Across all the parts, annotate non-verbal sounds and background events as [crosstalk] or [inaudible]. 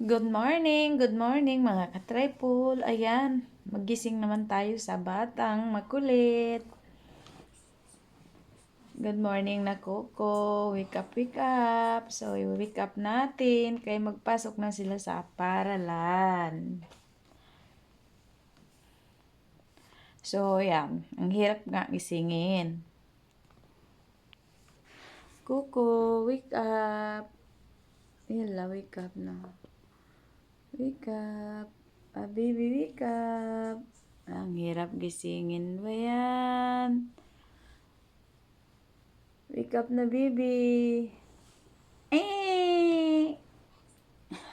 Good morning, good morning mga ka-triple. Ayan, magising naman tayo sa batang makulit. Good morning na Coco. Wake up, wake up. So, i-wake up natin kaya magpasok na sila sa paralan. So, yan. Ang hirap nga gisingin. Coco, wake up. Yala, wake up na. Wake up. Ah, wake up. Ang hirap gisingin ba yan? Wake up na, baby. Eh!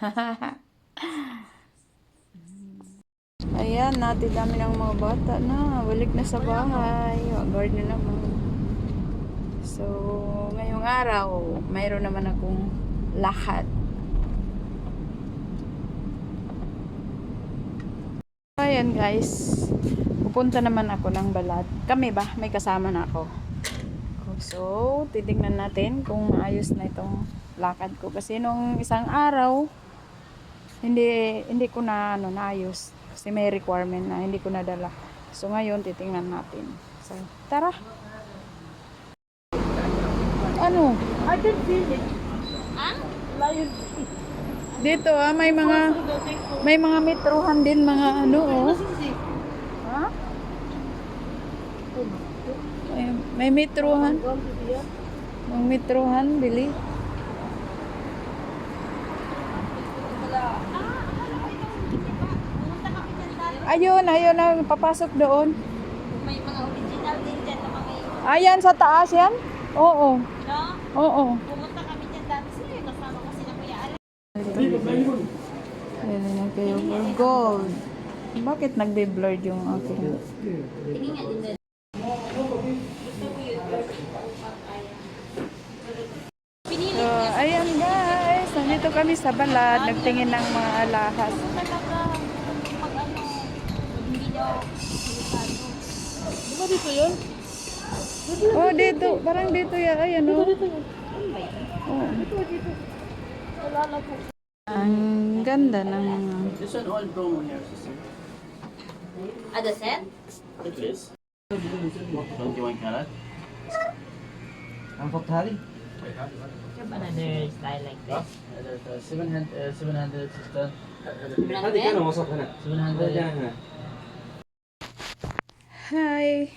[laughs] Ayan, natin dami ng mga bata na. Balik na sa bahay. O, guard na naman. So, ngayong araw, mayroon naman akong lakad. Ayan guys, pupunta naman ako ng balad. Kami ba? May kasama na ako. So, titignan natin kung maayos na itong lakad ko. Kasi nung isang araw, hindi hindi ko na ano naayos. Kasi may requirement na hindi ko nadala. So, ngayon titingnan natin. So, tara. Ano? I can feel it. Lion. Dito ah, may mga may mga metrohan din mga ano oh. Ha? May, may metrohan. May metrohan, bili. Ayun, ayun na papasok doon. May mga original din dyan na mga. Ayan sa taas yan? Oo. No? Oo. Pumunta kami dyan dati sila. eh. Kasama ko sila Kuya Alex. Ayan na kayo for gold. Bakit nagbe-blurred yung aking... So, ayan guys. Nandito kami sa balad. Nagtingin ng mga alahas. ko talaga pag ano, hindi daw delikado. Di ba dito yun? Oh, dito. Parang dito yan. Ayan, oh. Oh. Wala na po. Ang ganda ng... This one all brown here, sister. Ah, Are the same? It is. 21 karat. Ang Faktari. Another style like this. 700, 700 uh, sister. 700. Hi!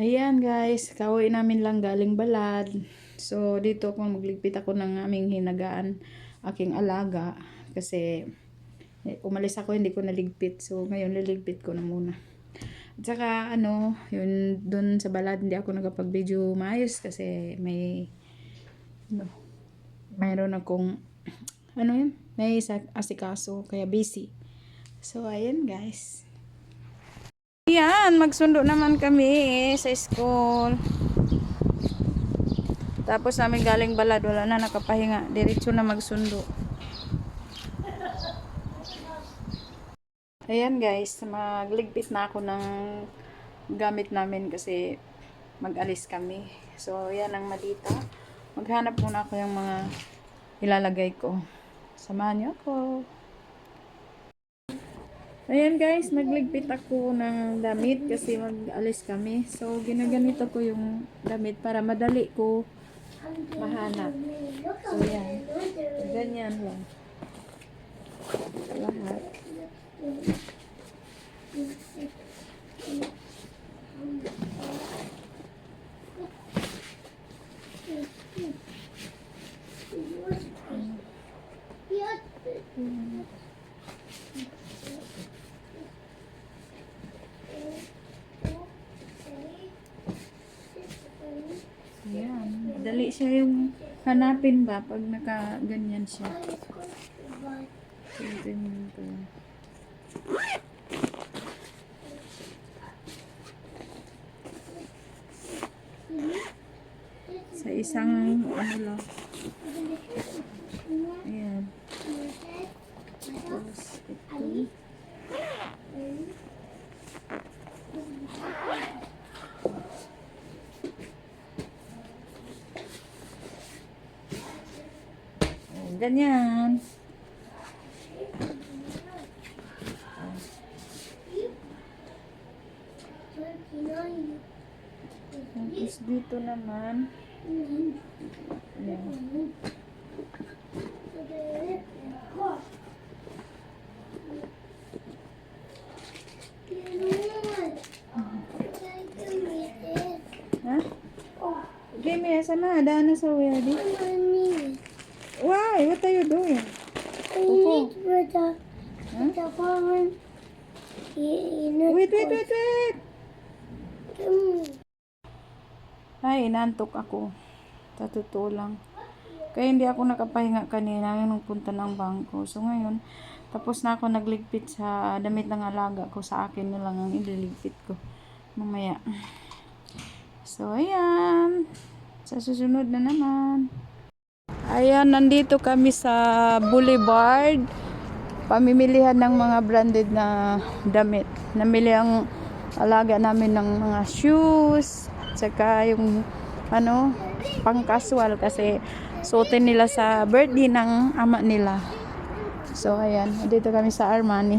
Ayan guys, kauwi namin lang galing balad. So, dito ako magligpit ako ng aming hinagaan aking alaga. Kasi, eh, umalis ako, hindi ko naligpit. So, ngayon liligpit ko na muna. At saka, ano, yun, dun sa balad, hindi ako nakapag-video maayos kasi may, ano, mayroon akong, ano yun, may asikaso, kaya busy. So, ayan guys. Yan, magsundo naman kami eh, sa school. Tapos namin galing balad, wala na nakapahinga. Diretso na magsundo. Ayan guys, magligpit na ako ng gamit namin kasi mag-alis kami. So, yan ang malita. Maghanap muna ako yung mga ilalagay ko. Samahan niyo ako. Ayan guys, nagligpit ako ng damit kasi mag-alis kami. So, ginaganito ko yung damit para madali ko mahanap. So, yan. Ganyan lang. Lahat. Ayan. Madali siya yung hanapin ba pag naka ganyan siya. Sa isang ano lang. Ganyan. Tapos dito naman. Ayan. Huh? Give me a sama, daan na sa wea di. Why? What are you doing? Huh? Wait, wait, wait, wait! Ay, inantok ako. Sa totoo lang. Kaya hindi ako nakapahinga kanina nung punta ng bangko. So ngayon, tapos na ako nagligpit sa damit ng alaga ko. Sa akin na lang ang ililigpit ko. Mamaya. So, ayan. Sa susunod na naman. Ayan, nandito kami sa Boulevard. Pamimilihan ng mga branded na damit. Namili ang alaga namin ng mga shoes. Tsaka yung ano, pang casual kasi suotin nila sa birthday ng ama nila. So, ayan. Dito kami sa Armani.